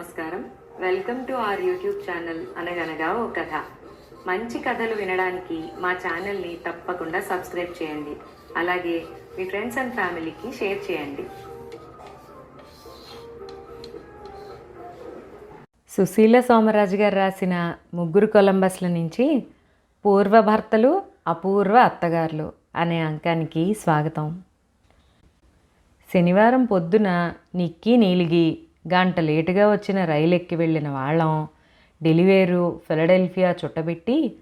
నమస్కారం. Welcome to our YouTube channel అనగనగా ఓ కథ. మంచి కథలు వినడానికి మా ఛానల్ని తప్పకుండా సబ్స్క్రైబ్ చేయండి. అలాగే మీ ఫ్రెండ్స్ అండ్ ఫ్యామిలీకి షేర్ చేయండి. సుశీల సోమరాజు గారు రాసిన ముగ్గురు కొలంబస్ల నుంచి పూర్వ భర్తలు అపూర్వ అత్తగారులు అనే అంకానికి స్వాగతం. శనివారం పొద్దున నిక్కీ నీలిగి గంట లేటుగా వచ్చిన రైలు ఎక్కి వెళ్ళిన వాళ్ళం. డెలివేరు ఫిలడెల్ఫియా చుట్టబెట్టి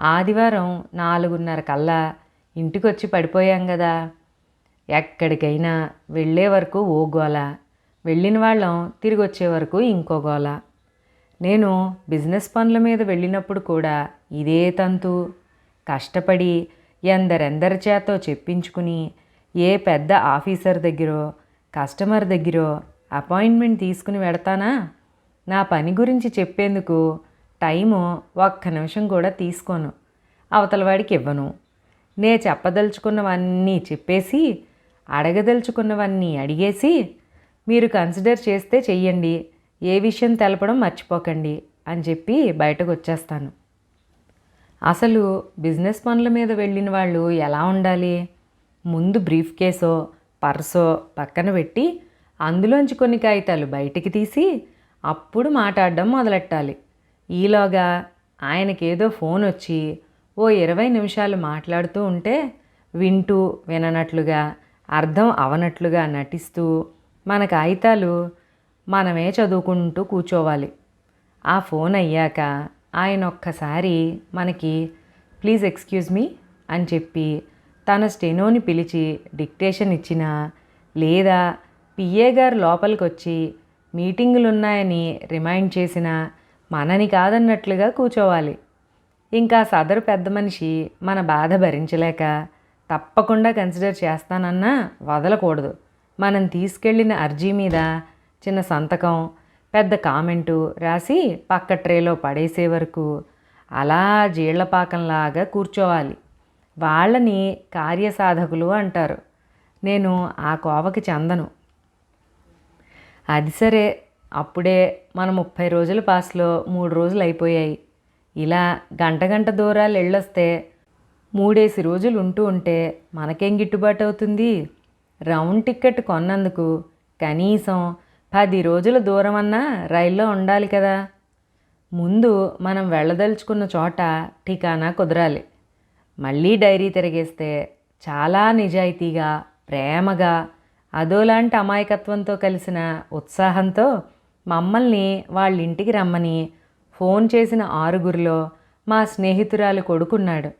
ఆదివారం నాలుగున్నర కల్లా ఇంటికొచ్చి పడిపోయాం కదా ఎక్కడికైనా వెళ్ళే వరకు ఓ గోల. వెళ్ళిన వాళ్ళం తిరిగి వచ్చే వరకు ఇంకో గోల. నేను బిజినెస్ పనుల మీద వెళ్ళినప్పుడు కూడా ఇదే తంతు. కష్టపడి ఎందరెందరి చేతో చెప్పించుకుని ఏ పెద్ద ఆఫీసర్ దగ్గరో కస్టమర్ దగ్గరో అపాయింట్మెంట్ తీసుకుని వెడతానా? నా పని గురించి చెప్పేందుకు టైము ఒక్క నిమిషం కూడా తీసుకోను. అవతల వాడికి ఇవ్వను. నే చెప్పదలుచుకున్నవన్నీ చెప్పేసి అడగదలుచుకున్నవన్నీ అడిగేసి మీరు కన్సిడర్ చేస్తే చెయ్యండి. ఏ విషయం తెలపడం మర్చిపోకండి అని చెప్పి బయటకు వచ్చేస్తాను. అసలు బిజినెస్ పనుల మీద వెళ్ళిన వాళ్ళు ఎలా ఉండాలి? ముందు బ్రీఫ్ కేసో పర్సో పక్కన పెట్టి అందులోంచి కొన్ని కాగితాలు బయటికి తీసి అప్పుడు మాట్లాడడం మొదలెట్టాలి. ఈలోగా ఆయనకేదో ఫోన్ వచ్చి ఓ ఇరవై నిమిషాలు మాట్లాడుతూ ఉంటే వింటూ విననట్లుగా అర్థం అవనట్లుగా నటిస్తూ మన కాగితాలు మనమే చదువుకుంటూ కూర్చోవాలి. ఆ ఫోన్ అయ్యాక ఆయన ఒక్కసారి మనకి ప్లీజ్ ఎక్స్క్యూజ్ మీ అని చెప్పి తన స్టెనోని పిలిచి డిక్టేషన్ ఇచ్చినా లేదా పిఏ గారు లోపలికి వచ్చి మీటింగులు ఉన్నాయని రిమైండ్ చేసినా మనని కాదన్నట్లుగా కూర్చోవాలి ఇంకా సదరు పెద్ద మనిషి మన బాధ భరించలేక తప్పకుండా కన్సిడర్ చేస్తానన్నా వదలకూడదు. మనం తీసుకెళ్ళిన అర్జీ మీద చిన్న సంతకం పెద్ద కామెంటు రాసి పక్క ట్రేలో పడేసే వరకు అలా జీళ్ళపాకంలాగా కూర్చోవాలి. వాళ్ళని కార్యసాధకులు అంటారు. నేను ఆ కోవకి చెందను. అది సరే అప్పుడే మన ముప్పై రోజుల పాస్లో మూడు రోజులు అయిపోయాయి. ఇలా గంట గంట దూరాలు వెళ్ళొస్తే మూడేసి రోజులు ఉంటూ ఉంటే మనకేం గిట్టుబాటు అవుతుంది? రౌండ్ టికెట్ కొన్నందుకు కనీసం పది రోజుల దూరం అన్నా రైల్లో ఉండాలి కదా. ముందు మనం వెళ్ళదలుచుకున్న చోట ఠికానా కుదరాలి. మళ్ళీ డైరీ తిరిగేస్తే చాలా నిజాయితీగా ప్రేమగా అదోలాంటి అమాయకత్వంతో కలిసిన ఉత్సాహంతో మమ్మల్ని వాళ్ళ ఇంటికి రమ్మని ఫోన్ చేసిన ఆరుగురిలో మా స్నేహితురాలు కొడుకున్నాడు.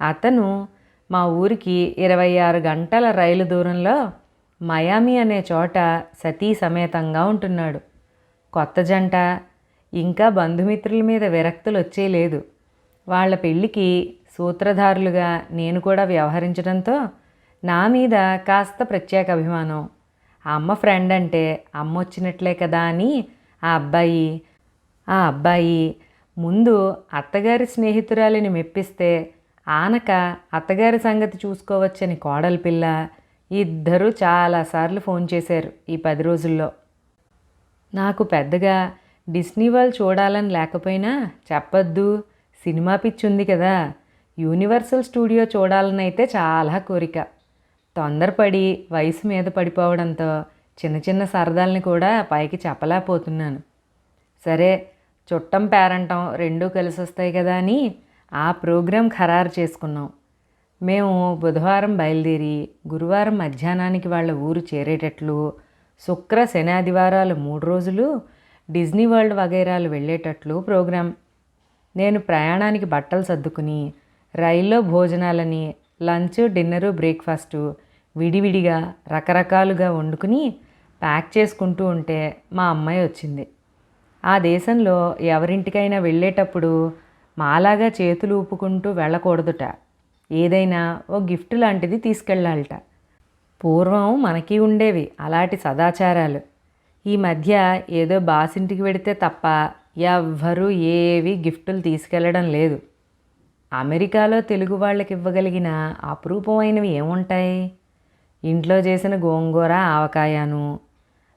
అతను మా ఊరికి ఇరవై ఆరు గంటల రైలు దూరంలో మయామి అనే చోట సతీ సమేతంగా ఉంటున్నాడు. కొత్త జంట ఇంకా బంధుమిత్రుల మీద విరక్తులు వచ్చేలేదు వాళ్ళ పెళ్ళికి సూత్రధారులుగా నేను కూడా వ్యవహరించడంతో నా మీద కాస్త ప్రత్యేక అభిమానం. ఆ అమ్మ ఫ్రెండ్ అంటే అమ్మ వచ్చినట్లే కదా అని ఆ అబ్బాయి ఆ అబ్బాయి ముందు అత్తగారి స్నేహితురాలిని మెప్పిస్తే ఆనక అత్తగారి సంగతి చూసుకోవచ్చని కోడలి పిల్ల ఇద్దరూ చాలాసార్లు ఫోన్ చేశారు ఈ పది రోజుల్లో. నాకు పెద్దగా డిస్నీ వరల్డ్ చూడాలని లేకపోయినా చెప్పొద్దు సినిమా పిచ్చి ఉంది కదా. యూనివర్సల్ స్టూడియో చూడాలని అయితే చాలా కోరిక. తొందరపడి వయసు మీద పడిపోవడంతో చిన్న చిన్న సరదాలని కూడా పైకి చెప్పలేకపోతున్నాను. సరే చుట్టం పేరంటం రెండూ కలిసి వస్తాయి కదా అని ఆ ప్రోగ్రాం ఖరారు చేసుకున్నాం. మేము బుధవారం బయలుదేరి గురువారం మధ్యాహ్నానికి వాళ్ళ ఊరు చేరేటట్లు శుక్ర శని ఆదివారాలు మూడు రోజులు డిజ్నీ వరల్డ్ వగైరాలు వెళ్ళేటట్లు ప్రోగ్రాం. నేను ప్రయాణానికి బట్టలు సర్దుకుని రైల్లో భోజనాలని లంచ్ డిన్నరు బ్రేక్ఫాస్టు విడివిడిగా రకరకాలుగా వండుకుని ప్యాక్ చేసుకుంటూ ఉంటే మా అమ్మాయి వచ్చింది. ఆ దేశంలో ఎవరింటికైనా వెళ్ళేటప్పుడు మాలాగా చేతులు ఊపుకుంటూ వెళ్ళకూడదుట. ఏదైనా ఓ గిఫ్ట్ లాంటిది తీసుకెళ్ళాలట పూర్వం మనకి ఉండేవి అలాంటి సదాచారాలు. ఈ మధ్య ఏదో బాసింటికి వెడితే తప్ప ఎవ్వరూ ఏవి గిఫ్టులు తీసుకెళ్ళడం లేదు. అమెరికాలో తెలుగు వాళ్ళకి ఇవ్వగలిగిన అపురూపమైనవి ఏముంటాయి? ఇంట్లో చేసిన గోంగూర ఆవకాయను.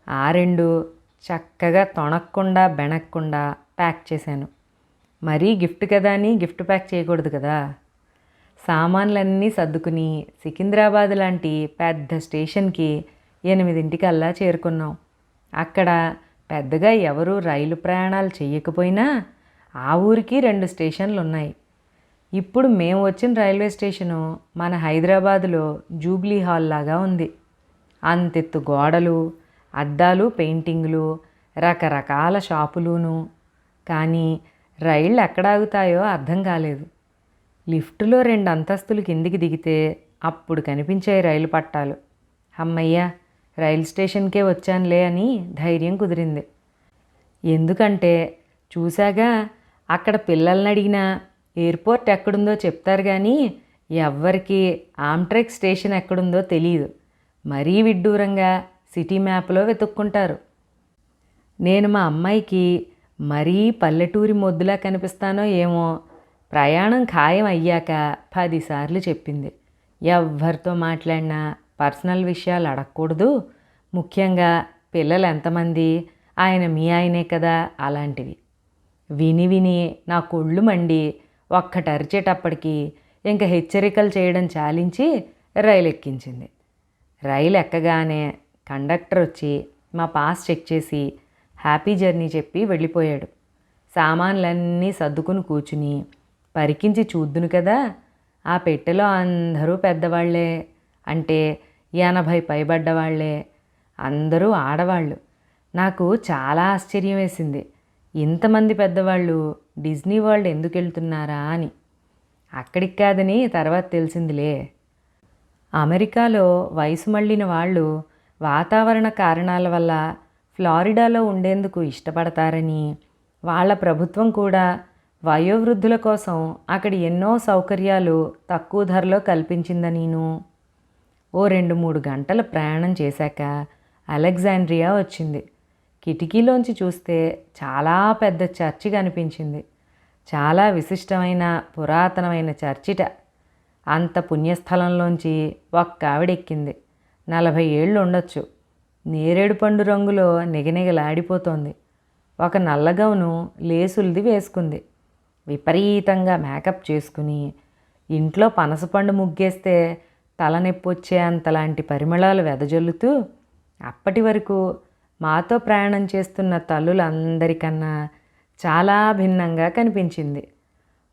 ఆ రెండు చక్కగా తొణక్కుండా బెణక్కుండా ప్యాక్ చేశాను. మరీ గిఫ్ట్ కదా అని గిఫ్ట్ ప్యాక్ చేయకూడదు కదా? సామాన్లన్నీ సర్దుకుని సికింద్రాబాద్ లాంటి పెద్ద స్టేషన్కి ఎనిమిదింటికల్లా చేరుకున్నాం. అక్కడ పెద్దగా ఎవరూ రైలు ప్రయాణాలు చేయకపోయినా ఆ ఊరికి రెండు స్టేషన్లు ఉన్నాయి ఇప్పుడు మేము వచ్చిన రైల్వే స్టేషను మన హైదరాబాదులో జూబ్లీ హాల్ లాగా ఉంది. అంతెత్తు గోడలు అద్దాలు పెయింటింగ్లు రకరకాల షాపులును. కానీ రైళ్ళు ఎక్కడ ఆగుతాయో అర్థం కాలేదు. లిఫ్టులో రెండు అంతస్తులు కిందికి దిగితే అప్పుడు కనిపించాయి రైలు పట్టాలు. అమ్మయ్య రైలు స్టేషన్కే వచ్చానులే అని ధైర్యం కుదిరింది. ఎందుకంటే చూశాగా అక్కడ పిల్లల్ని అడిగినా ఎయిర్పోర్ట్ ఎక్కడుందో చెప్తారు కానీ ఎవ్వరికి ఆమ్ట్రెక్ స్టేషన్ ఎక్కడుందో తెలియదు మరీ విడ్డూరంగా సిటీ మ్యాప్లో వెతుక్కుంటారు. నేను మా అమ్మాయికి మరీ పల్లెటూరి మొద్దులా కనిపిస్తానో ఏమో ప్రయాణం ఖాయం అయ్యాక పదిసార్లు చెప్పింది. ఎవ్వరితో మాట్లాడినా పర్సనల్ విషయాలు అడగకూడదు. ముఖ్యంగా పిల్లలు ఎంతమంది? ఆయన మీ ఆయనే కదా అలాంటివి. విని విని నా కొళ్ళు మండి ఒక్కటి అరిచేటప్పటికి ఇంకా హెచ్చరికలు చేయడం చాలించి రైలు ఎక్కించింది రైలు ఎక్కగానే కండక్టర్ వచ్చి మా పాస్ చెక్ చేసి హ్యాపీ జర్నీ చెప్పి వెళ్ళిపోయాడు. సామాన్లన్నీ సర్దుకుని కూర్చుని పరికించి చూద్దును కదా ఆ పెట్టెలో అందరూ పెద్దవాళ్ళే అంటే ఎనభై పైబడ్డవాళ్ళే అందరూ ఆడవాళ్ళు నాకు చాలా ఆశ్చర్యం వేసింది. ఇంతమంది పెద్దవాళ్ళు డిజ్నీ వరల్డ్ ఎందుకు వెళ్తున్నారా అని. అక్కడికి కాదని తర్వాత తెలిసిందిలే. అమెరికాలో వయసు మళ్ళిన వాళ్ళు వాతావరణ కారణాల వల్ల ఫ్లారిడాలో ఉండేందుకు ఇష్టపడతారని వాళ్ళ ప్రభుత్వం కూడా వయోవృద్ధుల కోసం అక్కడ ఎన్నో సౌకర్యాలు తక్కువ ధరలో కల్పించిందనీను ఓ రెండు మూడు గంటల ప్రయాణం చేశాక అలెగ్జాండ్రియా వచ్చింది. కిటికీలోంచి చూస్తే చాలా పెద్ద చర్చి కనిపించింది. చాలా విశిష్టమైన పురాతనమైన చర్చిట. అంత పుణ్యస్థలంలోంచి ఒక్క ఆవిడెక్కింది నలభై ఏళ్ళు ఉండొచ్చు నేరేడు పండు రంగులో నిగనిగలాడిపోతోంది. ఒక నల్లగౌను లేసులది వేసుకుంది. విపరీతంగా మేకప్ చేసుకుని ఇంట్లో పనసపండు ముగ్గేస్తే తలనొప్పి వచ్చే అంతలాంటి పరిమళాలు వెదజల్లుతూ అప్పటి వరకు మాతో ప్రయాణం చేస్తున్న తల్లులందరికన్నా చాలా భిన్నంగా కనిపించింది.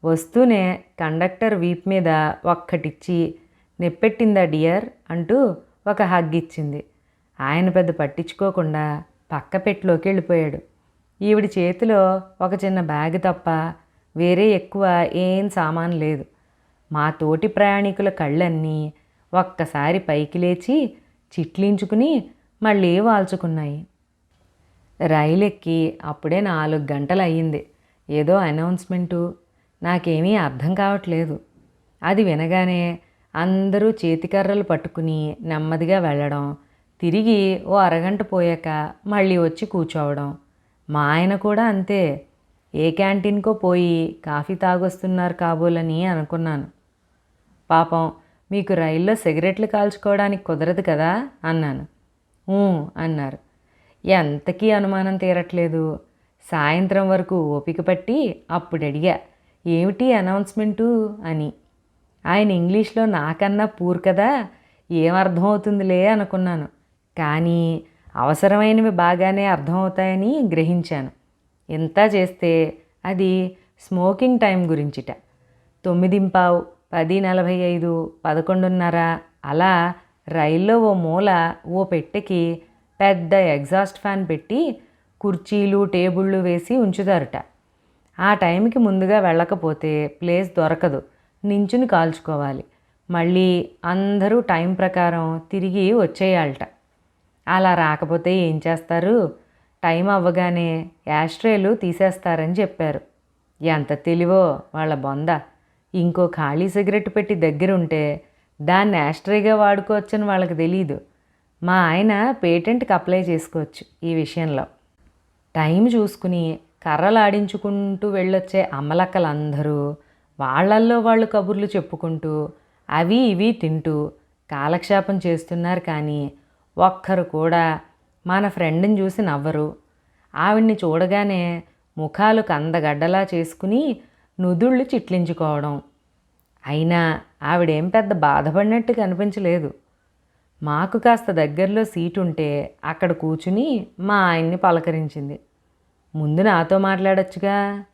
వస్తూనే కండక్టర్ వీప్ మీద ఒక్కటిచ్చి నెప్పెట్టిందా డియర్? అంటూ ఒక హగ్ ఇచ్చింది. ఆయన పెద్ద పట్టించుకోకుండా పక్క పెట్టిలోకి వెళ్ళిపోయాడు. ఈవిడి చేతిలో ఒక చిన్న బ్యాగ్ తప్ప వేరే ఎక్కువ ఏం సామాన్ లేదు. మా తోటి ప్రయాణికుల కళ్ళన్నీ ఒక్కసారి పైకి లేచి చిట్లించుకుని మళ్ళీ వాల్చుకున్నాయి. రైలు ఎక్కి అప్పుడే నాలుగు గంటలు అయ్యింది ఏదో అనౌన్స్మెంటు. నాకేమీ అర్థం కావట్లేదు. అది వినగానే అందరూ చేతికర్రలు పట్టుకుని నెమ్మదిగా వెళ్ళడం తిరిగి ఓ అరగంట పోయాక మళ్ళీ వచ్చి కూర్చోవడం. మా ఆయన కూడా అంతే. ఏ క్యాంటీన్కో పోయి కాఫీ తాగొస్తున్నారు కాబోలని అనుకున్నాను. పాపం మీకు రైల్లో సిగరెట్లు కాల్చుకోవడానికి కుదరదు కదా? అన్నాను. అన్నారు. ఎంతకీ అనుమానం తీరట్లేదు. సాయంత్రం వరకు ఓపిక పట్టి అప్పుడు అడిగా ఏమిటి అనౌన్స్మెంటు అని. ఆయన ఇంగ్లీష్లో నాకన్నా పూర్ కదా ఏం అర్థమవుతుందిలే అనుకున్నాను. కానీ అవసరమైనవి బాగానే అర్థమవుతాయని గ్రహించాను. ఇంత చేస్తే అది స్మోకింగ్ టైం గురించిట. తొమ్మిదింపావు పది నలభై ఐదు పదకొండున్నర అలా రైల్లో ఓ మూల ఓ పెట్టెకి పెద్ద ఎగ్జాస్ట్ ఫ్యాన్ పెట్టి కుర్చీలు టేబుళ్ళు వేసి ఉంచుతారట. ఆ టైంకి ముందుగా వెళ్ళకపోతే ప్లేస్ దొరకదు. నించుని కాల్చుకోవాలి. మళ్ళీ అందరూ టైం ప్రకారం తిరిగి వచ్చేయాలట. అలా రాకపోతే ఏం చేస్తారు? టైం అవ్వగానే యాస్ట్రేలు తీసేస్తారని చెప్పారు. ఎంత తెలివో వాళ్ళ బొంద. ఇంకో ఖాళీ సిగరెట్ పెట్టి దగ్గర ఉంటే దాన్ని యాస్ట్రేగా వాడుకోవచ్చని వాళ్ళకి తెలియదు మా ఆయన పేటెంట్కి అప్లై చేసుకోవచ్చు ఈ విషయంలో. టైం చూసుకుని కర్రలాడించుకుంటూ వెళ్ళొచ్చే అమ్మలక్కలందరూ వాళ్ళల్లో వాళ్ళు కబుర్లు చెప్పుకుంటూ అవి ఇవి తింటూ కాలక్షేపం చేస్తున్నారు కానీ ఒక్కరు కూడా మన ఫ్రెండ్ని చూసి నవ్వరు. ఆవిడ్ని చూడగానే ముఖాలు కందగడ్డలా చేసుకుని నుదుళ్ళు చిట్లించుకోవడం. అయినా ఆవిడేం పెద్ద బాధపడినట్టు కనిపించలేదు. మాకు కాస్త దగ్గరలో సీటు ఉంటే అక్కడ కూర్చుని మా ఆయన్ని పలకరించింది. ముందు నాతో మాట్లాడొచ్చుగా.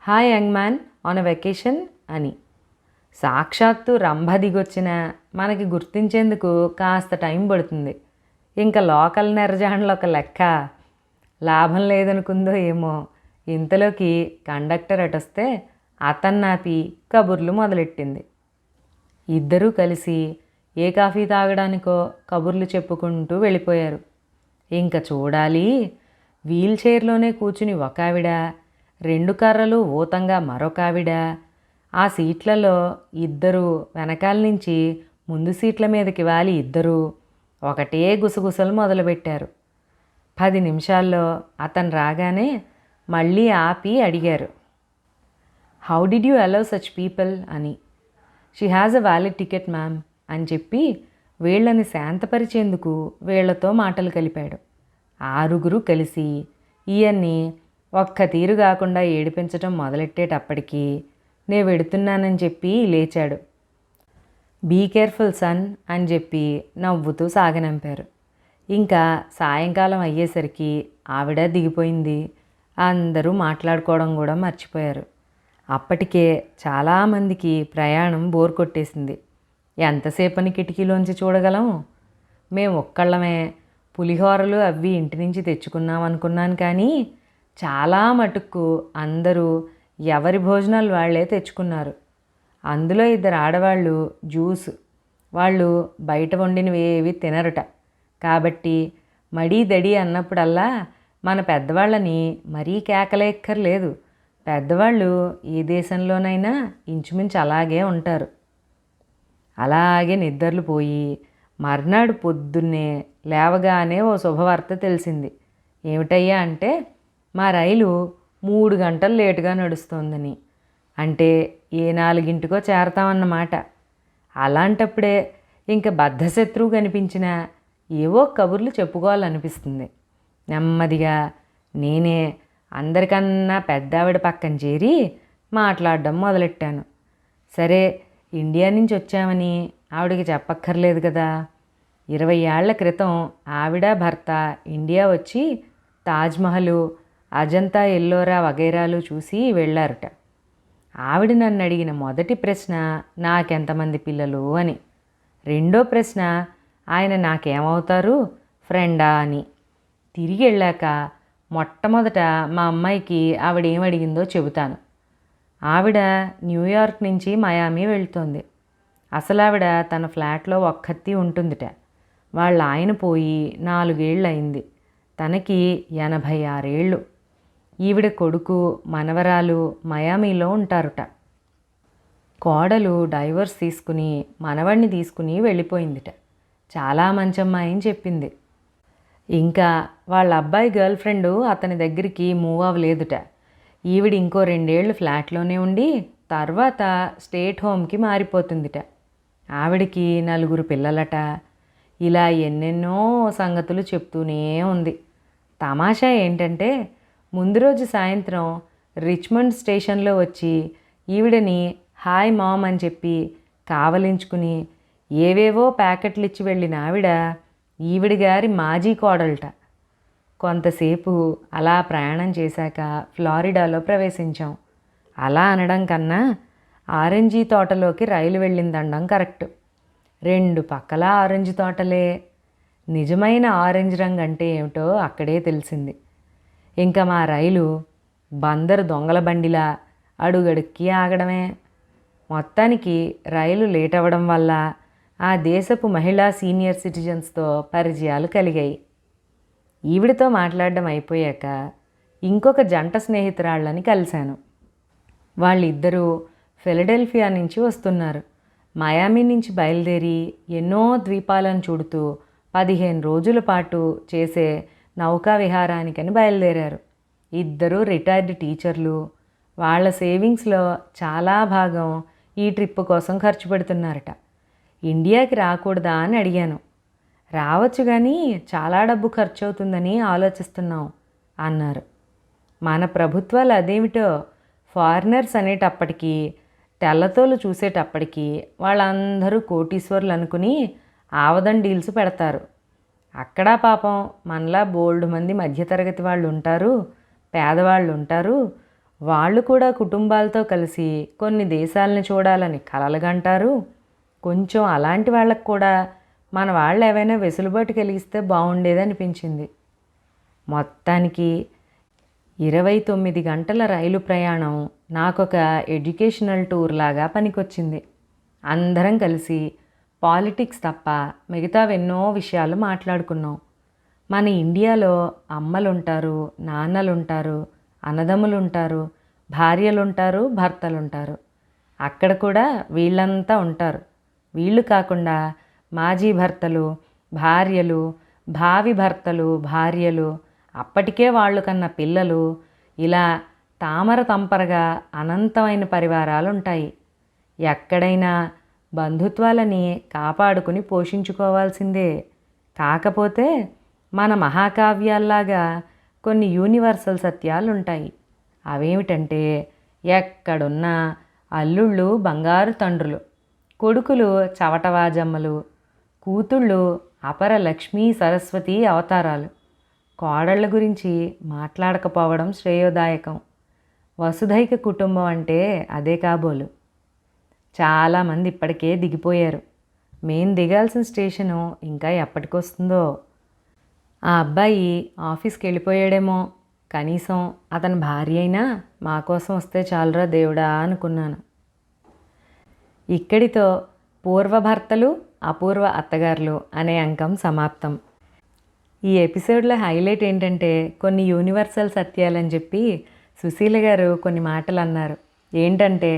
Hi young man on a vacation అని. సాక్షాత్తు రంభ దిగొచ్చిన మనకి గుర్తించేందుకు కాస్త టైం పడుతుంది. ఇంకా లోకల్ నెరజాండ్లు ఒక లెక్క. లాభం లేదనుకుందో ఏమో. ఇంతలోకి కండక్టర్ అటొస్తే అతన్నాపి కబుర్లు మొదలెట్టింది. ఇద్దరూ కలిసి ఏ కాఫీ తాగడానికో కబుర్లు చెప్పుకుంటూ వెళ్ళిపోయారు. ఇంకా చూడాలి. వీల్ చైర్లోనే కూర్చుని ఒక ఆవిడ రెండు కర్రలు ఊతంగా మరొక ఆవిడ. ఆ సీట్లలో ఇద్దరు వెనకాల నుంచి ముందు సీట్ల మీదకి వాలి ఇద్దరు ఒకటే గుసగుసలు మొదలుపెట్టారు. పది నిమిషాల్లో అతను రాగానే మళ్ళీ ఆపి అడిగారు how did you allow such people అని. She has a valid ticket ma'am అని చెప్పి వీళ్ళని శాంతపరిచేందుకు వీళ్ళతో మాటలు కలిపాడు. ఆరుగురు కలిసి ఈయన్ని ఒక్క తీరు కాకుండా ఏడిపించటం మొదలెట్టేటప్పటికీ నే వెడుతున్నానని చెప్పి లేచాడు. బీ కేర్ఫుల్ సన్ అని చెప్పి నవ్వుతూ సాగనంపారు. ఇంకా సాయంకాలం అయ్యేసరికి ఆవిడ దిగిపోయింది. అందరూ మాట్లాడుకోవడం కూడా మర్చిపోయారు. అప్పటికే చాలామందికి ప్రయాణం బోర్ కొట్టేసింది. ఎంతసేపని కిటికీలోంచి చూడగలం మేము ఒక్కళ్ళమే. పులిహోరలు అవి ఇంటి నుంచి తెచ్చుకున్నాం అనుకున్నాను కానీ చాలా మటుకు అందరూ ఎవరి భోజనాలు వాళ్ళే తెచ్చుకున్నారు. అందులో ఇద్దరు ఆడవాళ్ళు జ్యూస్. వాళ్ళు బయట వండినవి ఏవి తినరట. కాబట్టి మడి దడి అన్నప్పుడల్లా మన పెద్దవాళ్ళని మరీ కేకలేక్కర్లేదు పెద్దవాళ్ళు ఏ దేశంలోనైనా ఇంచుమించు అలాగే ఉంటారు. అలాగే నిద్రలు పోయి మర్నాడు పొద్దున్నే లేవగానే ఓ శుభవార్త తెలిసింది. ఏమిటయ్యా అంటే మా రైలు మూడు గంటలు లేటుగా నడుస్తోందని. అంటే ఏ నాలుగింటికో చేరతామన్నమాట. అలాంటప్పుడే ఇంక బద్ధశత్రువు కనిపించినా ఏవో కబుర్లు చెప్పుకోవాలనిపిస్తుంది. నెమ్మదిగా నేనే అందరికన్నా పెద్దావిడ పక్కన చేరి మాట్లాడడం మొదలెట్టాను. సరే ఇండియా నుంచి వచ్చామని ఆవిడకి చెప్పక్కర్లేదు కదా. ఇరవై ఏళ్ళ క్రితం ఆవిడ భర్త ఇండియా వచ్చి తాజ్మహల్ అజంతా ఎల్లోరా వగైరాలు చూసి వెళ్ళారట. ఆవిడ నన్ను అడిగిన మొదటి ప్రశ్న నాకెంతమంది పిల్లలు? అని. రెండో ప్రశ్న ఆయన నాకేమవుతారు? ఫ్రెండా? అని. తిరిగి వెళ్ళాక మొట్టమొదట మా అమ్మాయికి ఆవిడ ఏం అడిగిందో చెబుతాను. ఆవిడ న్యూయార్క్ నుంచి మయామి వెళ్తోంది. అసలు ఆవిడ తన ఫ్లాట్లో ఒక్కత్తి ఉంటుందిట. వాళ్ళ ఆయన పోయి నాలుగేళ్ళు అయింది తనకి ఎనభై ఆరేళ్ళు. ఈవిడ కొడుకు మనవరాలు మయామీలో ఉంటారుట. కోడలు డైవర్స్ తీసుకుని మనవడిని తీసుకుని వెళ్ళిపోయిందిట. చాలా మంచమ్మాయి అని చెప్పింది. ఇంకా వాళ్ళ అబ్బాయి గర్ల్ ఫ్రెండ్ అతని దగ్గరికి మూవ్ అవ్వలేదుట. ఈవిడ ఇంకో రెండేళ్ళు ఫ్లాట్లోనే ఉండి తర్వాత స్టేట్ హోమ్కి మారిపోతుందిట. ఆవిడికి నలుగురు పిల్లలట. ఇలా ఎన్నెన్నో సంగతులు చెప్తూనే ఉంది. తమాషా ఏంటంటే ముందు రోజు సాయంత్రం రిచ్మండ్ స్టేషన్లో వచ్చి ఈవిడని హాయ్ మామ్ అని చెప్పి కావలించుకుని ఏవేవో ప్యాకెట్లు ఇచ్చి వెళ్ళిన ఆవిడ ఈవిడ గారి మాజీ కోడలట. కొంతసేపు అలా ప్రయాణం చేశాక ఫ్లారిడాలో ప్రవేశించాం. అలా అనడం కన్నా ఆరెంజీ తోటలోకి రైలు వెళ్ళిందనడం కరెక్ట్. రెండు పక్కల ఆరెంజ్ తోటలే. నిజమైన ఆరెంజ్ రంగు అంటే ఏమిటో అక్కడే తెలిసింది. ఇంకా మా రైలు బందరు దొంగల బండిలా అడుగడుక్కి ఆగడమే. మొత్తానికి రైలు లేట్ అవ్వడం వల్ల ఆ దేశపు మహిళా సీనియర్ సిటిజన్స్తో పరిచయాలు కలిగాయి. ఈవిడితో మాట్లాడడం అయిపోయాక ఇంకొక జంట స్నేహితురాళ్ళని కలిశాను. వాళ్ళిద్దరూ ఫిలడెల్ఫియా నుంచి వస్తున్నారు. మయామి నుంచి బయలుదేరి ఎన్నో ద్వీపాలను చూడుతూ పదిహేను రోజుల పాటు చేసే నౌకా విహారానికని బయలుదేరారు. ఇద్దరు రిటైర్డ్ టీచర్లు. వాళ్ళ సేవింగ్స్లో చాలా భాగం ఈ ట్రిప్ కోసం ఖర్చు పెడుతున్నారట. ఇండియాకి రాకూడదా అని అడిగాను. రావచ్చు కానీ చాలా డబ్బు ఖర్చు అవుతుందని ఆలోచిస్తున్నాం అన్నారు. మన ప్రభుత్వాలు అదేమిటో ఫారినర్స్ అనేటప్పటికీ తెల్లతోలు చూసేటప్పటికీ వాళ్ళందరూ కోటీశ్వర్లు అనుకుని ఆవదం డీల్స్ పెడతారు. అక్కడ పాపం మనలా బోల్డ్ మంది మధ్యతరగతి వాళ్ళు ఉంటారు పేదవాళ్ళు ఉంటారు వాళ్ళు కూడా కుటుంబాలతో కలిసి కొన్ని దేశాలని చూడాలని కలలుగంటారు. కొంచెం అలాంటి వాళ్ళకు కూడా మన వాళ్ళు ఏవైనా వెసులుబాటు కలిగిస్తే బాగుండేది అనిపించింది మొత్తానికి ఇరవై తొమ్మిది గంటల రైలు ప్రయాణం నాకొక ఎడ్యుకేషనల్ టూర్ లాగా పనికొచ్చింది. అందరం కలిసి పాలిటిక్స్ తప్ప మిగతావెన్నో విషయాలు మాట్లాడుకున్నాం. మన ఇండియాలో అమ్మలుంటారు నాన్నలుంటారు అన్నదమ్ములుంటారు భార్యలుంటారు భర్తలుంటారు. అక్కడ కూడా వీళ్ళంతా ఉంటారు. వీళ్ళు కాకుండా మాజీ భర్తలు భార్యలు భావి భర్తలు భార్యలు అప్పటికే వాళ్ళు కన్న పిల్లలు ఇలా తామర తంపరగా అనంతమైన పరివారాలు ఉంటాయి ఎక్కడైనా బంధుత్వాలని కాపాడుకుని పోషించుకోవాల్సిందే. కాకపోతే మన మహాకావ్యాల్లాగా కొన్ని యూనివర్సల్ సత్యాలు ఉంటాయి అవేమిటంటే ఎక్కడున్నా అల్లుళ్ళు బంగారు తండ్రులు కొడుకులు చవటవాజమ్మలు కూతుళ్ళు అపర లక్ష్మీ సరస్వతి అవతారాలు. కోడళ్ళ గురించి మాట్లాడకపోవడం శ్రేయోదాయకం. వసుధైక కుటుంబం అంటే అదే కాబోలు. చాలామంది ఇప్పటికే దిగిపోయారు. మేం దిగాల్సిన స్టేషను ఇంకా ఎప్పటికొస్తుందో. ఆ అబ్బాయి ఆఫీస్కి వెళ్ళిపోయాడేమో కనీసం అతని భార్య అయినా మా కోసం వస్తే చాలురా దేవుడా అనుకున్నాను. ఇక్కడితో పూర్వభర్తలు అపూర్వ అత్తగారులు అనే అంకం సమాప్తం. ఈ ఎపిసోడ్లో హైలైట్ ఏంటంటే కొన్ని యూనివర్సల్ సత్యాలని చెప్పి సుశీల గారు కొన్ని మాటలు అన్నారు ఏంటంటే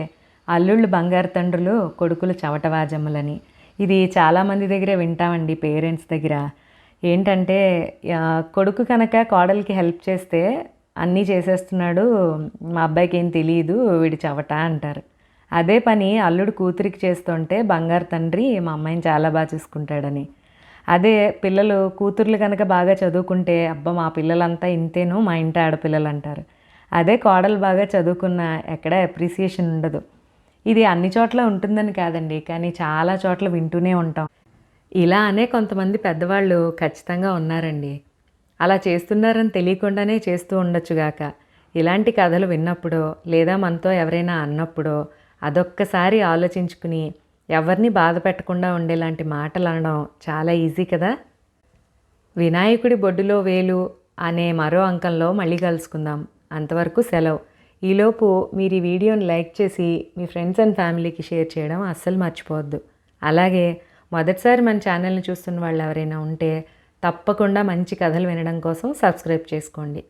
అల్లుళ్ళు బంగారు తండ్రులు కొడుకులు చవటవాజమ్మలని. ఇది చాలామంది దగ్గర వింటామండి పేరెంట్స్ దగ్గర. ఏంటంటే కొడుకు కనుక కోడలికి హెల్ప్ చేస్తే అన్నీ చేసేస్తున్నాడు మా అబ్బాయికి ఏం తెలియదు వీడి చవట అంటారు. అదే పని అల్లుడు కూతురికి చేస్తుంటే బంగారు తండ్రి మా అమ్మాయిని చాలా బాగా చూసుకుంటాడని. అదే పిల్లలు కూతుర్లు కనుక బాగా చదువుకుంటే అబ్బా మా పిల్లలంతా ఇంతేను మా ఇంటి ఆడపిల్లలు అంటారు. అదే కోడలు బాగా చదువుకున్న ఎక్కడ అప్రిసియేషన్ ఉండదు. ఇది అన్ని చోట్ల ఉంటుందని కాదండి కానీ చాలా చోట్ల వింటూనే ఉంటాం. ఇలా అనే కొంతమంది పెద్దవాళ్ళు ఖచ్చితంగా ఉన్నారండి. అలా చేస్తున్నారని తెలియకుండానే చేస్తూ ఉండొచ్చుగాక ఇలాంటి కథలు విన్నప్పుడో లేదా మనతో ఎవరైనా అన్నప్పుడో అదొక్కసారి ఆలోచించుకుని ఎవరిని బాధ పెట్టకుండా ఉండేలాంటి మాటలు అనడం చాలా ఈజీ కదా? వినాయకుడి బొడ్డులో వేలు అనే మరో అంకంలో మళ్ళీ కలుసుకుందాం. అంతవరకు సెలవు. ఈలోపు మీరు ఈ వీడియోని లైక్ చేసి మీ ఫ్రెండ్స్ అండ్ ఫ్యామిలీకి షేర్ చేయడం అస్సలు మర్చిపోవద్దు. అలాగే మొదటిసారి మన ఛానల్ని చూస్తున్న వాళ్ళు ఎవరైనా ఉంటే తప్పకుండా మంచి కథలు వినడం కోసం సబ్స్క్రైబ్ చేసుకోండి.